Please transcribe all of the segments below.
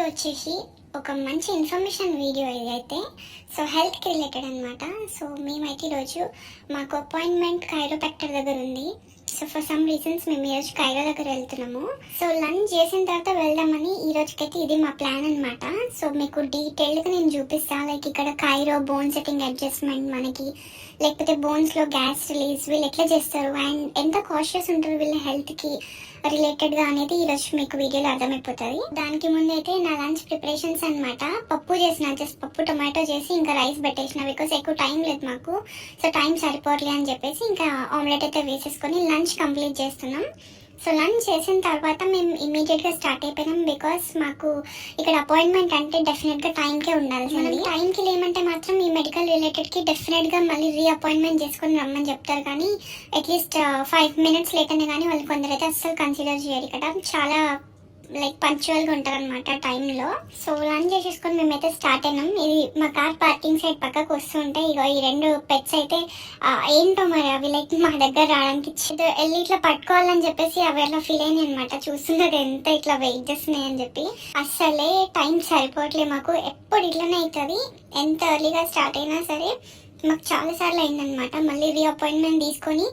వచ్చేసి ఒక మంచి ఇన్ఫర్మేషన్ వీడియో ఏదైతే సో హెల్త్కి రిలేటెడ్ అనమాట సో మేమైతే ఈరోజు మాకు అపాయింట్మెంట్ కైరోపెక్టర్ దగ్గర ఉంది. సో ఫర్ సమ్ రీజన్స్ మేము ఈరోజు కైరో దగ్గర వెళ్తున్నాము. సో లంచ్ చేసిన తర్వాత వెళ్దామని ఈ రోజుకైతే ఇది మా ప్లాన్ అనమాట సో మీకు డీటెయిల్గా నేను చూపిస్తాను లైక్ ఇక్కడ కైరో బోన్ సెట్టింగ్ అడ్జస్ట్మెంట్ మనకి లేకపోతే బోన్స్లో గ్యాస్ రిలీజ్ వీళ్ళు ఎట్లా చేస్తారు? అండ్ ఎంత కాషియస్ ఉంటారు వీళ్ళ హెల్త్కి రిలేటెడ్గా అనేది ఈరోజు మీకు వీడియోలో అర్థమైపోతుంది. దానికి ముందు అయితే నా లంచ్ ప్రిపరేషన్స్ అన్నమాట. పప్పు చేసిన జస్ట్ పప్పు టొమాటో చేసి ఇంకా రైస్ పెట్టేసిన బికాస్ ఎక్కువ టైం లేదు మాకు. సో టైం సరిపోట్లే అని చెప్పేసి ఇంకా ఆమ్లెట్ అయితే వేసేసుకొని లంచ్ కంప్లీట్ చేస్తున్నాం. సో లంచ్ చేసిన తర్వాత మేము ఇమీడియట్గా స్టార్ట్ అయిపోయినాం బికాస్ మాకు ఇక్కడ అపాయింట్మెంట్ అంటే డెఫినెట్గా టైంకే ఉండాలి మనం టైంకి లేమంటే మాత్రం ఈ మెడికల్ రిలేటెడ్కి డెఫినెట్గా మళ్ళీ రీ అపాయింట్మెంట్ చేసుకొని రమ్మని చెప్తారు కానీ అట్లీస్ట్ ఫైవ్ మినిట్స్ లేట్ కానీ వాళ్ళు కొందరైతే అస్సలు కన్సిడర్ చేయరు ఇక్కడ చాలా లైక్ పంచువల్గా ఉంటారు అనమాట టైంలో సో లంచ్ చేసేసుకొని మేమైతే స్టార్ట్ అయినాం. ఇది మా కార్ పార్కింగ్ సైడ్ పక్కకు వస్తుంటే ఇక ఈ రెండు పెట్స్ అయితే ఏంటో మరి అవి లైక్ మా దగ్గర రావడానికి వెళ్ళి ఇట్లా పట్టుకోవాలని చెప్పేసి అవి ఫీల్ అయినాయి అనమాట చూస్తున్నది ఎంత ఇట్లా వెయిట్ చేస్తున్నాయి అని చెప్పి. అస్సలే టైం సరిపోవట్లే మాకు. ఎప్పుడు ఇట్లనే అవుతుంది ఎంత ఎర్లీగా స్టార్ట్ అయినా సరే మాకు చాలా సార్లు అయిందనమాట మళ్ళీ రీఅపాయింట్మెంట్ తీసుకొని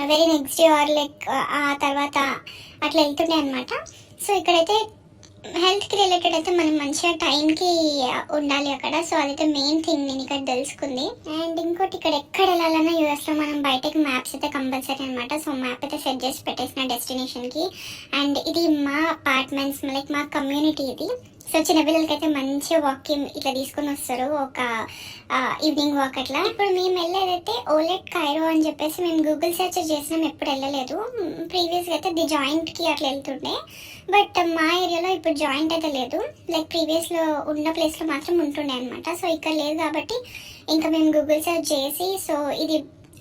very next day or like ఆ తర్వాత అట్లా వెళ్తుండే అనమాట సో ఇక్కడైతే హెల్త్కి రిలేటెడ్ అయితే మనం మంచిగా టైంకి ఉండాలి అక్కడ. సో అదైతే మెయిన్ థింగ్ నేను ఇక్కడ తెలుసుకుంది. అండ్ ఇంకోటి ఇక్కడ ఎక్కడ వెళ్ళాలన్నా యూఎస్లో మనం బయటకి మ్యాప్స్ అయితే కంపల్సరీ అనమాట సో మ్యాప్ అయితే సెట్ చేసి పెట్టేసిన డెస్టినేషన్కి అండ్ ఇది మా అపార్ట్మెంట్స్ లైక్ మా కమ్యూనిటీ ఇది. సో చిన్నపిల్లలకైతే మంచి వాకింగ్ ఇట్లా తీసుకొని వస్తారు. ఒక ఈవినింగ్ వాక్ అట్లా. ఇప్పుడు మేము వెళ్ళేదైతే ఓలెట్ కైరో అని చెప్పేసి మేము గూగుల్ సెర్చ్ చేసినాం ఎప్పుడు వెళ్ళలేదు. ప్రీవియస్గా అయితే ది జాయింట్కి అట్లా వెళ్తుండే. బట్ మా ఏరియాలో ఇప్పుడు జాయింట్ అయితే లేదు. లైక్ ప్రీవియస్లో ఉన్న ప్లేస్లో మాత్రం ఉంటుండే అనమాట సో ఇక్కడ లేదు కాబట్టి ఇంకా మేము గూగుల్ సెర్చ్ చేసి సో ఇది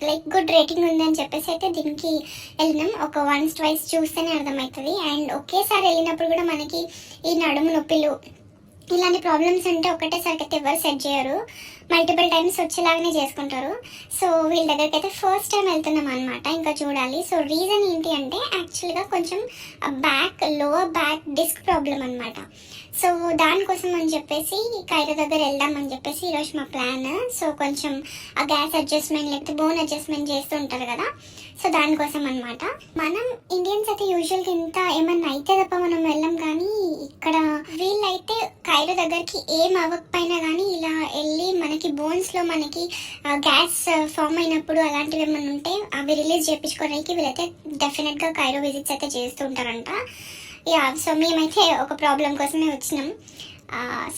లైక్ గుడ్ రేటింగ్ ఉందని చెప్పేసి అయితే దీనికి వెళ్ళినాం. ఒక వన్స్ ట్వైస్ చూస్తేనే అర్థమవుతుంది. అండ్ ఒకేసారి వెళ్ళినప్పుడు కూడా మనకి ఈ నడుము నొప్పిలు ఇలాంటి ప్రాబ్లమ్స్ అంటే ఒకటేసరికి అయితే ఎవరు సెట్ చేయరు. మల్టిపుల్ టైమ్స్ వచ్చేలాగానే చేసుకుంటారు. సో వీళ్ళ దగ్గరికి అయితే ఫస్ట్ టైం వెళ్తున్నాం అనమాట ఇంకా చూడాలి. సో రీజన్ ఏంటి అంటే యాక్చువల్గా కొంచెం back lower back disc problem అనమాట సో దానికోసం అని చెప్పేసి కైరో దగ్గర వెళ్దామని చెప్పేసి ఈరోజు మా ప్లాన్ సో కొంచెం ఆ గ్యాస్ అడ్జస్ట్మెంట్ లేకపోతే బోన్ అడ్జస్ట్మెంట్ చేస్తూ ఉంటారు కదా. సో దానికోసం అనమాట మనం ఇండియన్స్ అయితే యూజువల్గా ఇంత ఏమన్నా అయితే తప్ప మనం వెళ్ళం కానీ ఇక్కడ వీళ్ళైతే కైరో దగ్గరికి ఏం అవ్వకపోయినా కానీ ఇలా వెళ్ళి మనకి బోన్స్లో మనకి గ్యాస్ ఫామ్ అయినప్పుడు అలాంటివి ఏమైనా ఉంటే అవి రిలీజ్ చేయించుకోవడానికి వీళ్ళైతే డెఫినెట్గా కైరో విజిట్స్ అయితే చేస్తూ ఉంటారంట. యా సో మేమైతే ఒక ప్రాబ్లం కోసమే వచ్చినాం.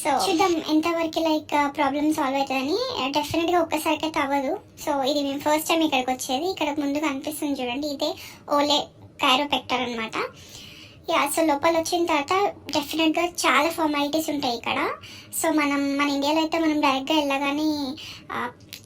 సో చూద్దాం ఎంతవరకు లైక్ ప్రాబ్లమ్ సాల్వ్ అవుతుందని. డెఫినెట్గా ఒక్కసారికి అయితే అవ్వదు. సో ఇది మేము ఫస్ట్ టైం ఇక్కడికి వచ్చేది. ఇక్కడ ముందుగా కనిపిస్తుంది చూడండి ఇదే ఓలే కైరో అనమాట యా సో లోపల వచ్చిన తర్వాత డెఫినెట్గా చాలా ఫార్మాలిటీస్ ఉంటాయి ఇక్కడ. సో మనం మన ఇండియాలో అయితే మనం డైరెక్ట్గా వెళ్ళగానే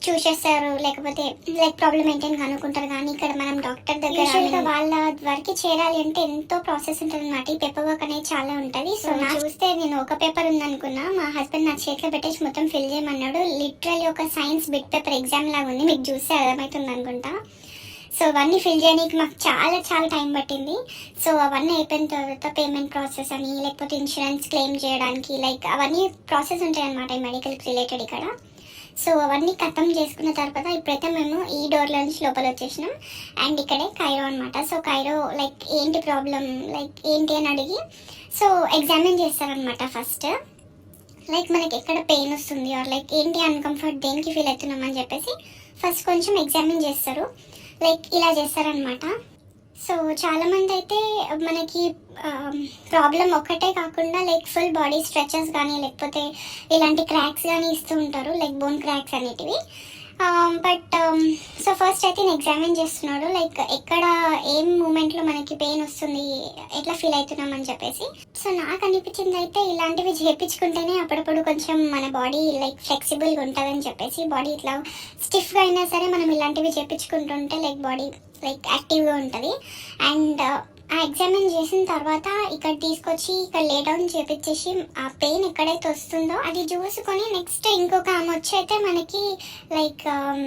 చూసేస్తారు లేకపోతే లైక్ ప్రాబ్లం ఏంటని కనుక్కుంటారు కానీ ఇక్కడ మనం డాక్టర్ దగ్గర వాళ్ళ వరకు చేరాలి అంటే ఎంతో ప్రాసెస్ ఉంటుంది అనమాట ఈ పేపర్ వర్క్ అనేది చాలా ఉంటుంది. సో నా చూస్తే నేను ఒక పేపర్ ఉందనుకున్నా. మా హస్బెండ్ నా చేతిలో పెట్టేసి మొత్తం ఫిల్ చేయమన్నాడు. లిటరల్లీ ఒక సైన్స్ బిట్ పేపర్ ఎగ్జామ్ లాగా ఉంది. మీకు చూస్తే అర్థమవుతుంది అనుకుంటా. సో అవన్నీ ఫిల్ చేయడానికి మాకు చాలా చాలా టైం పట్టింది. సో అవన్నీ అయిపోయిన తర్వాత పేమెంట్ ప్రాసెస్ అని లేకపోతే ఇన్సూరెన్స్ క్లెయిమ్ చేయడానికి లైక్ అవన్నీ ప్రాసెస్ ఉంటాయి అనమాట ఈ మెడికల్కి రిలేటెడ్ ఇక్కడ. సో అవన్నీ ఖతం చేసుకున్న తర్వాత ఇప్పుడైతే మేము ఈ డోర్లో నుంచి లోపల వచ్చేసినాం. అండ్ ఇక్కడే కైరో అనమాట సో కైరో లైక్ ఏంటి ప్రాబ్లం లైక్ ఏంటి అని అడిగి సో ఎగ్జామిన్ చేస్తారనమాట ఫస్ట్ లైక్ మనకి ఎక్కడ పెయిన్ వస్తుంది? ఆర్ లైక్ ఏంటి అన్కంఫర్ట్ దేనికి ఫీల్ అవుతున్నాం అని చెప్పేసి ఫస్ట్ కొంచెం ఎగ్జామిన్ చేస్తారు. లైక్ ఇలా చేస్తారనమాట సో చాలా మంది అయితే మనకి ప్రాబ్లం ఒక్కటే కాకుండా లైక్ ఫుల్ బాడీ స్ట్రెచెస్ కానీ లేకపోతే ఇలాంటి క్రాక్స్ కానీ ఇస్తూ ఉంటారు లైక్ బోన్ క్రాక్స్ అనేటివి. బట్ సో ఫస్ట్ అయితే నేను ఎగ్జామిన్ చేస్తున్నాడు లైక్ ఎక్కడ ఏం మూమెంట్లో మనకి పెయిన్ వస్తుంది ఎట్లా ఫీల్ అవుతున్నాం అని చెప్పేసి. సో నాకు అనిపించింది అయితే ఇలాంటివి చేపించుకుంటేనే అప్పుడప్పుడు కొంచెం మన బాడీ లైక్ ఫ్లెక్సిబుల్గా ఉంటుందని చెప్పేసి బాడీ ఇట్లా స్టిఫ్గా అయినా సరే మనం ఇలాంటివి చేపించుకుంటుంటే లైక్ బాడీ లైక్ యాక్టివ్గా ఉంటుంది. అండ్ ఆ ఎగ్జామిన్ చేసిన తర్వాత ఇక్కడ తీసుకొచ్చి ఇక్కడ లే డౌన్ చేపించేసి ఆ పెయిన్ ఎక్కడైతే వస్తుందో అది చూసుకొని నెక్స్ట్ ఇంకొక ఆమె వచ్చి అయితే మనకి లైక్ um,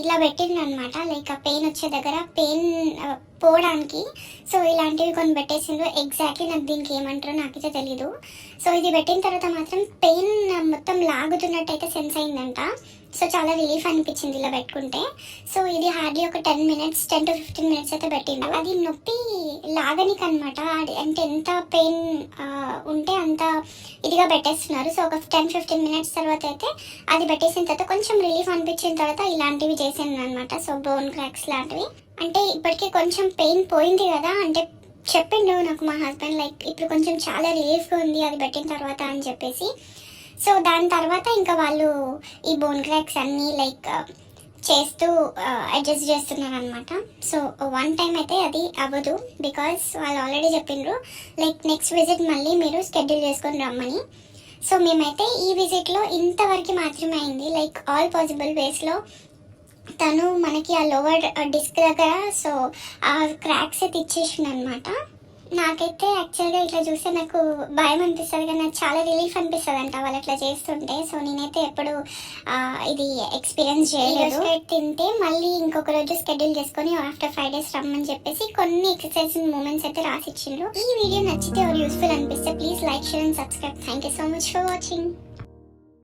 ఇలా పెట్టింది అనమాట లైక్ ఆ పెయిన్ వచ్చే దగ్గర పెయిన్ uh, పోవడానికి. సో ఇలాంటివి కొన్ని పెట్టేసిండ్రు. ఎగ్జాక్ట్లీ నాకు దీనికి ఏమంటారో నాకైతే తెలీదు. సో ఇది పెట్టిన తర్వాత మాత్రం పెయిన్ uh, మొత్తం లాగుతున్నట్టు అయితే సెన్స్ అయిందంట. సో చాలా రిలీఫ్ అనిపించింది ఇలా పెట్టుకుంటే. సో ఇది హార్డ్లీ ఒక ten minutes ten to fifteen minutes అయితే పెట్టిండు. అది నొప్పి లాగనికి అనమాట అంటే ఎంత పెయిన్ ఉంటే అంత ఇదిగా పెట్టేస్తున్నారు. సో ఒక టెన్ ఫిఫ్టీన్ మినిట్స్ తర్వాత అయితే అది పెట్టేసిన తర్వాత కొంచెం రిలీఫ్ అనిపించిన తర్వాత ఇలాంటివి చేసాను అనమాట సో బోన్ క్రాక్స్ లాంటివి. అంటే ఇప్పటికే కొంచెం పెయిన్ పోయింది కదా అంటే చెప్పిండు నాకు మా హస్బెండ్ లైక్ ఇప్పుడు కొంచెం చాలా రిలీఫ్గా ఉంది అది పెట్టిన తర్వాత అని చెప్పేసి. సో దాని తర్వాత ఇంకా వాళ్ళు ఈ బోన్ క్రాక్స్ అన్నీ లైక్ uh, చేస్తూ uh, అడ్జస్ట్ చేస్తున్నారు అనమాట సో వన్ టైం అయితే అది అవ్వదు బికాస్ వాళ్ళు ఆల్రెడీ చెప్పిండ్రు లైక్ నెక్స్ట్ విజిట్ మళ్ళీ మీరు స్కెడ్యూల్ చేసుకొని రమ్మని. సో మేమైతే ఈ విజిట్లో ఇంతవరకు మాత్రమే అయింది. లైక్ ఆల్ పాసిబుల్ వేస్లో తను మనకి ఆ లోవర్ డిస్క్ uh, దగ్గర సో ఆ క్రాక్స్ అయితే ఇచ్చేసిండు అనమాట నాకైతే యాక్చువల్గా ఇట్లా చూస్తే నాకు భయం అనిపిస్తుంది కానీ నాకు చాలా రిలీఫ్ అనిపిస్తుంది అంట వాళ్ళు ఇట్లా చేస్తుంటే. సో నేనైతే ఎప్పుడు ఇది ఎక్స్పీరియన్స్ చేయలేదు. తింటే మళ్ళీ ఇంకొక రోజు స్కెడ్యూల్ చేసుకొని ఆఫ్టర్ ఫైవ్ డేస్ రమ్మని చెప్పేసి కొన్ని ఎక్సర్సైజ్ మూమెంట్స్ అయితే రాసిచ్చిండ్రు. ఈ వీడియో నచ్చితే యూస్ఫుల్ అనిపిస్తే please like share and subscribe thank you so much for watching